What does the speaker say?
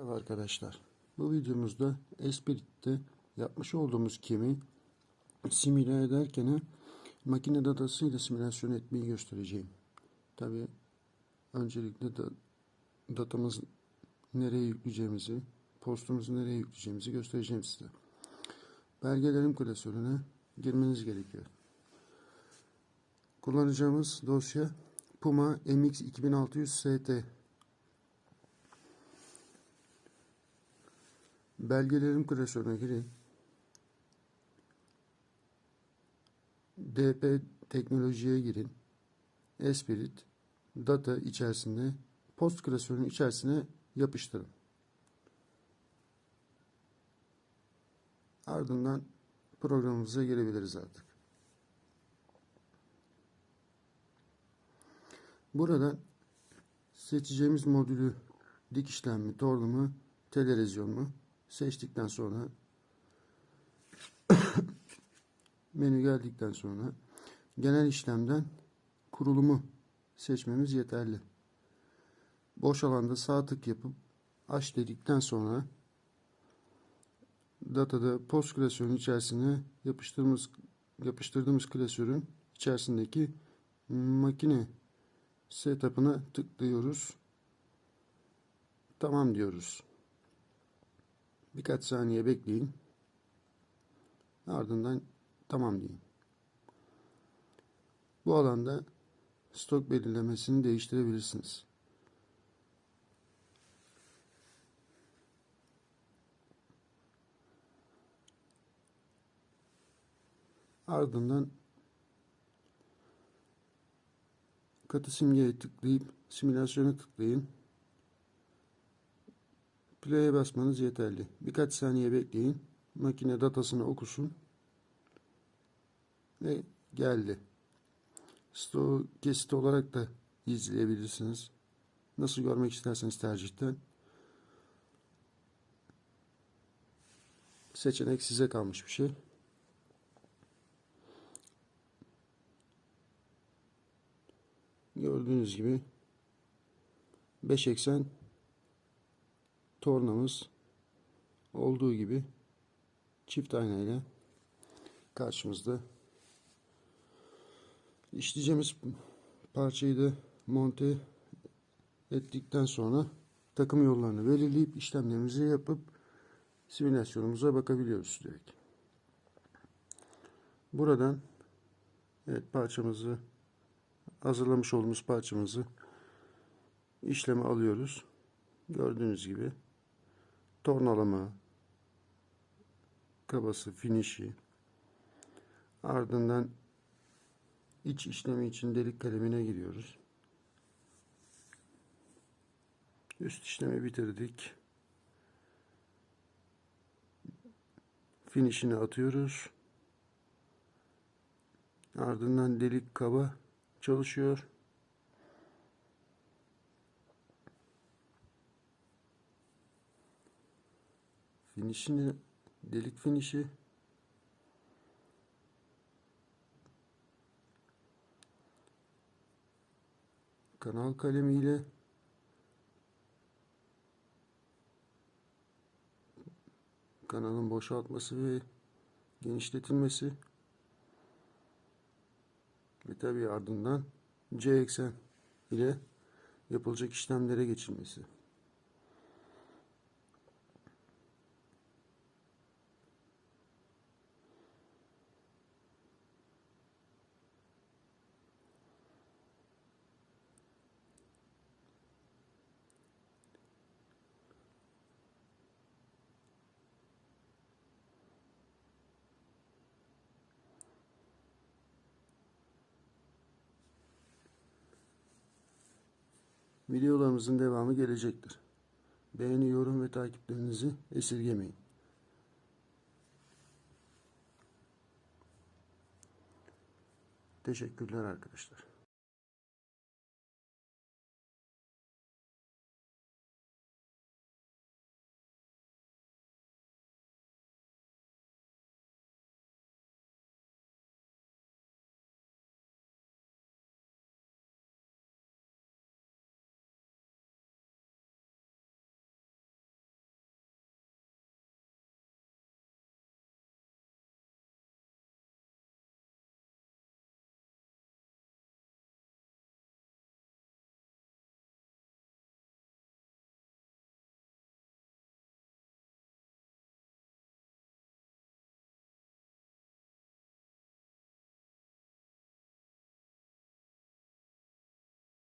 Merhaba arkadaşlar. Bu videomuzda Esprit'te yapmış olduğumuz kimi simüle ederken makine datasıyla simülasyon etmeyi göstereceğim. Tabi öncelikle da, datamız nereye yükleyeceğimizi, postumuzu nereye yükleyeceğimizi göstereceğim size. Belgelerim klasörüne girmeniz gerekiyor. Kullanacağımız dosya Puma MX 2600 ST Belgelerim klasörüne girin. DP teknolojiye girin. Esprit data içerisinde post klasörünün içerisine yapıştırın. Ardından programımıza girebiliriz artık. Buradan seçeceğimiz modülü dik işlem mi, torlu mu, televizyon mu seçtikten sonra menü geldikten sonra genel işlemden kurulumu seçmemiz yeterli. Boş alanda sağ tık yapıp aç dedikten sonra datada post klasörün içerisine yapıştırdığımız yapıştırdığımız klasörün içerisindeki makine setup'ına tıklıyoruz. Tamam diyoruz. Birkaç saniye bekleyin. Ardından tamam deyin. Bu alanda stok belirlemesini değiştirebilirsiniz. Ardından katı simgeye tıklayıp simülasyona tıklayın. Play'e basmanız yeterli. Birkaç saniye bekleyin. Makine datasını okusun. Ve geldi. Stoğu kesit olarak da izleyebilirsiniz. Nasıl görmek isterseniz tercihten. Seçenek size kalmış bir şey. Gördüğünüz gibi 5 eksen tornamız olduğu gibi çift aynayla karşımızda. İşleyeceğimiz parçayı da monte ettikten sonra takım yollarını belirleyip işlemlerimizi yapıp simülasyonumuza bakabiliyoruz direkt. Buradan evet parçamızı hazırlamış olduğumuz parçamızı işleme alıyoruz. Gördüğünüz gibi tornalama, kabası, finişi, ardından iç işlemi için delik kalemine giriyoruz. Üst işlemi bitirdik. Finişini atıyoruz. Ardından delik kaba çalışıyor. Finişini delik finişi kanal kalemiyle kanalın boşaltması ve genişletilmesi ve tabi ardından C eksen ile yapılacak işlemlere geçilmesi. Videolarımızın devamı gelecektir. Beğeni, yorum ve takiplerinizi esirgemeyin. Teşekkürler arkadaşlar.